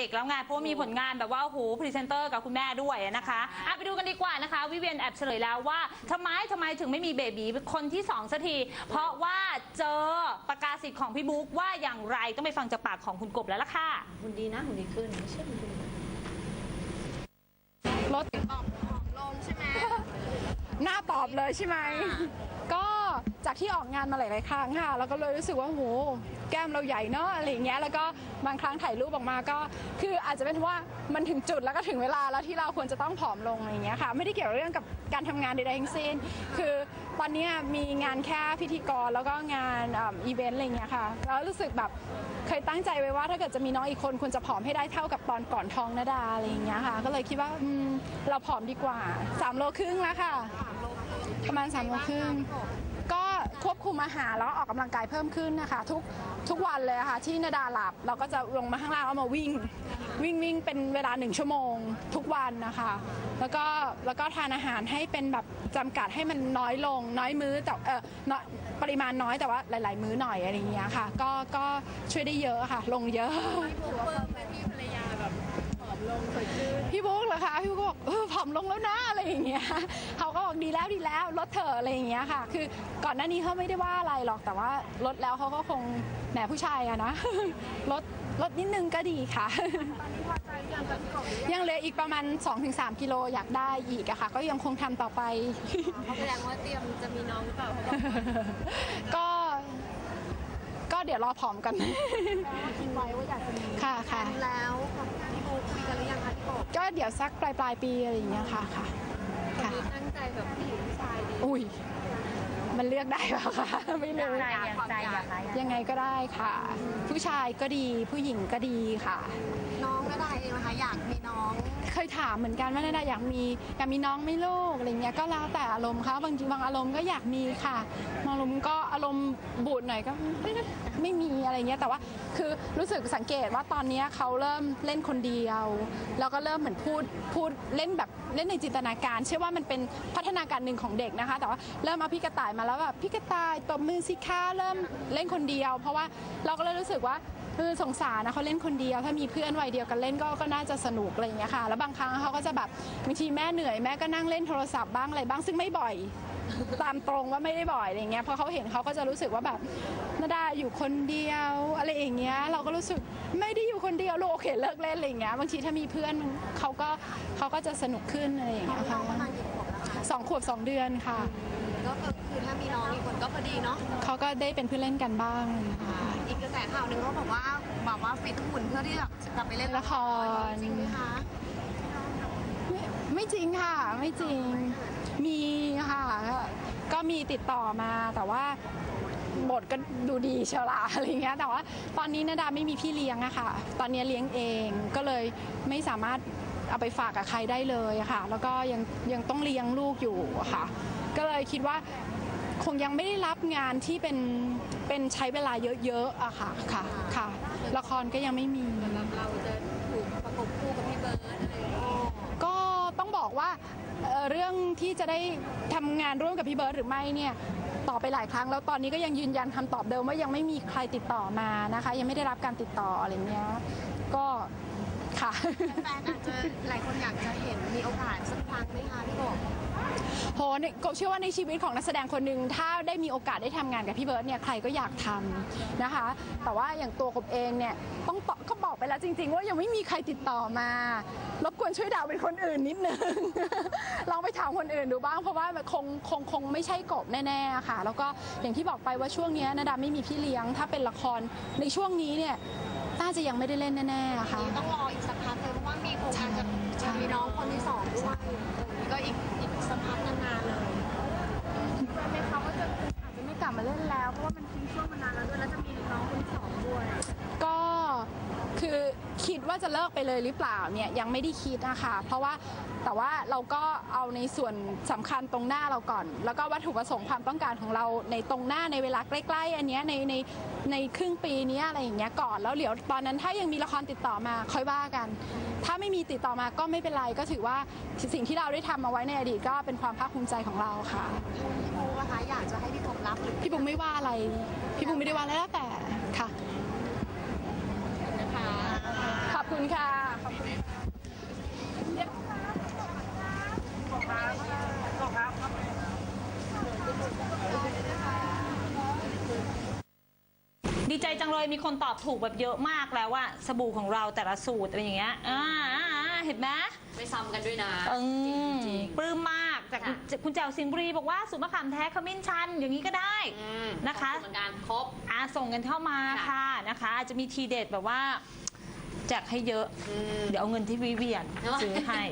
เด็กแล้วไงเพราะว่ามีผลงานแบบว่าโอ้โหพรีเซนเตอร์กับคุณแม่ด้วยนะคะอะไปดูกันดีกว่านะคะ วิเวียนแอบเฉลยแล้วว่าทำไมทำไมถึงไม่มีเบบีคนที่สองสักที เพราะว่าเจอประกาศสิทธิ์ของพี่บุ๊กว่าอย่างไรต้องไปฟังจากปากของคุณกบแล้วล่ะค่ะ หุ่นดีนะหุ่นดีขึ้นไม่ใช่หุ่นดีรถผอมลงใช่ไหมหน้าตอบเลยใช่ไหม ก็ จากที่ออกงานมาหลาย ๆ ครั้งค่ะ แล้วก็เลยรู้สึกว่าโหแก้มเราใหญ่เนอะอะไรอย่างเงี้ย แล้วก็บางครั้งถ่ายรูปออกมาก็ คืออาจจะเป็นเพราะว่ามันถึงจุดแล้วก็ถึงเวลาแล้วที่เราควรจะต้องผอมลงอะไรอย่างเงี้ยค่ะ ไม่ได้เกี่ยวเรื่องกับการทำงานใด ๆ ทั้งสิ้น คือตอนนี้มีงานแค่พิธีกรแล้วก็งานอีเวนต์อะไรอย่างเงี้ยค่ะ แล้วรู้สึกแบบเคยตั้งใจไว้ว่าถ้าเกิดจะมีน้องอีกคนควรจะผอมให้ได้เท่ากับตอนก่อนท้องนาดาอะไรอย่างเงี้ยค่ะ ก็เลยคิดว่าเราผอมดีกว่าสามโลครึ่งแล้วค่ะ ประมาณ3ามโลครึ่ง ควบคุมอาหารแล้วออกกำลังกายเพิ่มขึ้นนะคะ ทุกทุกวันเลยะค่ะที่นาดาหลับเราก็จะลงมาข้างล่างแล้วมาวิ่ง วิ่งวิ่งเป็นเวลาหนึ่งชั่วโมง ทุกวันนะคะ แล้วก็แล้วก็ทานอาหารให้เป็นแบบจำกัดให้มันน้อยลง น้อยมื้อแต่เออปริมาณน้อยแต่ว่าหลาย ๆ มื้อหน่อยอะไรอย่างเงี้ยค่ะ ก็ก็ช่วยได้เยอะค่ะ ลงเยอะ พี่บุ๊กเหรอคะพี่บุ๊กบอกเออผอมลงแล้วนะอะไรอย่างเงี้ยเขาก็บอกดีแล้วดีแล้วลดเถอะอะไรอย่างเงี้ยค่ะ คือก่อนหน้านี้เขาไม่ได้ว่าอะไรหรอกแต่ว่าลดแล้วเขาก็คงแหมผู้ชายอะนะลดลดนิดนึงก็ดีค่ะยังเหลืออีกประมาณ 2-3 กิโลอยากได้อีกอะค่ะ ก็ยังคงทำต่อไปแสดงว่าเตรียมจะมีน้องหรือเปล่าก็ก็เดี๋ยวรอผอมกันทิ้งไว้ว่าอยากจะมีค่ะค่ะแล้ว ก็เดี๋ยวสักปลายปลายๆปีอะไรอย่างเงี้ยค่ะค่ะค่ะมีตั้งใจแบบผู้หญิงผู้ชายดีอุ้ย มันเลือกได้เปล่าคะไม่รู้ใจอยากใจอยากยังไงก็ได้ค่ะ ผู้ชายก็ดีผู้หญิงก็ดีค่ะ น้องก็ได้เองนะคะอยากมีน้อง เคยถามเหมือนกันว่านาดาอยากมีอยากมีน้องไหม่ลูกอะไรเงี้ยก็แล้วแต่อารมณ์เขาบางทีบางอารมณ์ก็อยากมีค่ะบางอารมณ์ก็อารมณ์บูดหน่อยก็ไม่ไม่มีอะไรเงี้ยแต่ว่าคือรู้สึกสังเกตว่าตอนเนี้ยเขาเริ่มเล่นคนเดียว แล้วก็เริ่มเหมือนพูดพูดเล่นแบบเล่นในจินตนาการ เชื่อว่ามันเป็นพัฒนาการหนึ่งของเด็กนะคะ แต่ว่าเริ่มเอาพี่กระต่ายมาแล้วแบบพี่กระต่ายตบมือสิคะเริ่มเล่นคนเดียว เพราะว่าเราก็เลยรู้สึกว่าเออสงสารนะเขาเล่นคนเดียว ถ้ามีเพื่อนวัยเดียวกันเล่นก็ก็น่าจะสนุกอะไรอย่างเงี้ยค่ะ แล้วบางครั้งเขาก็จะแบบบางทีแม่เหนื่อยแม่ก็นั่งเล่นโทรศัพท์บ้างอะไรบ้างซึ่งไม่บ่อยตามตรงว่าไม่ได้บ่อยอะไรอย่างเงี้ยเพราะเขาเห็นเขาก็จะรู้สึกว่าแบบนาดาอยู่คนเดียวอะไรอย่างเงี้ยเราก็รู้สึกไม่ได้อยู่คนเดียวลูกโอเคเลิกเล่นอะไรอย่างเงี้ยบางทีถ้ามีเพื่อนเขาก็เขาก็จะสนุกขึ้นอะไรอย่างเงี้ยค่ะองประมาณกี่ขวบแล้วคะสองขวบสองเดือนค่ะ ก็คือถ้ามีน้องอีกคนก็พอดีเนาะเขาก็ได้เป็นเพื่อนเล่นกันบ้างอีกกระแสข่าวหนึ่งเขาบอกว่าแบบว่าฟิตหุ่นเพื่อที่แบบจะกลับไปเล่นละครจริงไหมคะไม่ไม่จริงค่ะ ไม่จริงมีค่ะก็ก็มีติดต่อมาแต่ว่าบทก็ดูดีเชียวละอะไรเงี้ยแต่ว่าตอนนี้นาดาไม่มีพี่เลี้ยงอะค่ะ ตอนนี้เลี้ยงเองก็เลยไม่สามารถเอาไปฝากกับใครได้เลยอะค่ะ แล้วก็ยังยังต้องเลี้ยงลูกอยู่อะค่ะ ก็เลยคิดว่าคงยังไม่ได้รับงานที่เป็นเป็นใช้เวลาเยอะๆอะค่ะค่ะค่ะละครก็ยังไม่มีเราจะถูกประกบคู่กับพี่เบิร์ดอะไรอย่างเงี้ยก็ต้องบอกว่าเอ่อเรื่องที่จะได้ทำงานร่วมกับพี่เบิร์ดหรือไม่เนี่ยตอบไปหลายครั้งแล้วตอนนี้ก็ยังยืนยันคำตอบเดิมว่ายังไม่มีใครติดต่อมานะคะ ยังไม่ได้รับการติดต่ออะไรเงี้ยก็ค่ะแฟนอาจจะหลายคนอยากจะเห็นมีโอกาสสักครั้งไหมคะพี่โบ โหเนี่ยกบเชื่อว่าในชีวิตของนักแสดงคนหนึ่งถ้าได้มีโอกาสได้ทำงานกับพี่เบิร์ดเนี่ยใครก็อยากทำนะคะ แต่ว่าอย่างตัวกบเองเนี่ยต้องตอบก็บอกไปแล้วจริง ๆ ว่ายังไม่มีใครติดต่อมารบกวนช่วยดาวเป็นคนอื่นนิดนึงลองไปถามคนอื่นดูบ้างเพราะว่ามันคงคงคงไม่ใช่กบแน่ๆค่ะ แล้วก็อย่างที่บอกไปว่าช่วงเนี้ยนาดาไม่มีพี่เลี้ยง ถ้าเป็นละครในช่วงนี้เนี่ยน่าจะยังไม่ได้เล่นแน่ๆค่ะนี่ต้องรออีกสักพักเลยเพราะว่ามีโครงการจะจะมีน้องคนที่สองด้วยก็อีกอีกสัก ว่าจะเลิกไปเลยหรือเปล่าเนี่ยยังไม่ได้คิดนะคะ เพราะว่าแต่ว่าเราก็เอาในส่วนสำคัญตรงหน้าเราก่อน แล้วก็วัตถุประสงค์ความต้องการของเราในตรงหน้าในเวลาใกล้ ๆ อันเนี้ยในในในครึ่งปีเนี้ยอะไรอย่างเงี้ยก่อนแล้วเดี๋ยวตอนนั้นถ้ายังมีละครติดต่อมาค่อยว่ากัน ถ้าไม่มีติดต่อมาก็ไม่เป็นไรก็ถือว่าสิ่งที่เราได้ทำมาไว้ในอดีตก็เป็นความภาคภูมิใจของเราค่ะพี่โบนะคะอยากจะให้พี่กบรับหรือพี่บุ๋มไม่ว่าอะไร พี่บุ๋มไม่ได้ว่าอะไรแล้วแต่ค่ะนะ คะขอบอบคุณค่ะ ขอบคุณดีใจจังเลยมีคนตอบถูกแบบเยอะมากแล้วว่าสบู่ของเราแต่ละสูตรอะไรอย่างเงี้ยอ่าอ่าอ่าเห็นไหม ไม่ซ้ำกันด้วยนะอืมจริง ปลื้มมากจากคุณค่ะคุณแจวสิงห์บุรีบอกว่าสูตรมะขามแท้ขมิ้นชัน อย่างนี้ก็ได้ ๆอืมนะคะ ขอบณเหมือนกันครบ อาส่งกันเข้ามาค่ะ ค่ะนะคะอาจจะมีทีเด็ดแบบว่า แจกให้เยอะอืมเดี๋ยวเอาเงินที่วิเวียนซื้อให้